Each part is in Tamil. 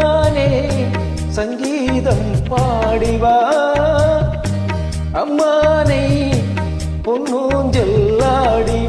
நானே சங்கீதம் பாடிவா? அம்மானை பொன்னூஞ்சல் ஆடிவா?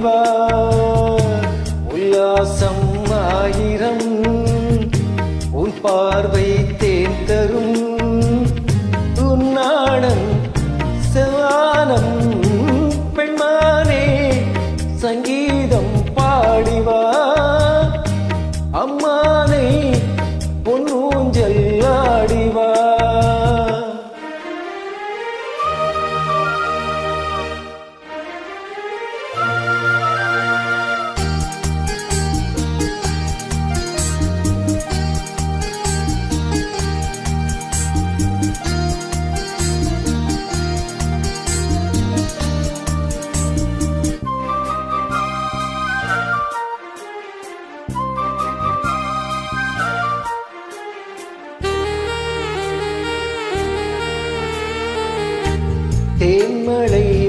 தேன்மழை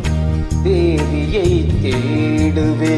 தேவியை தேடுவே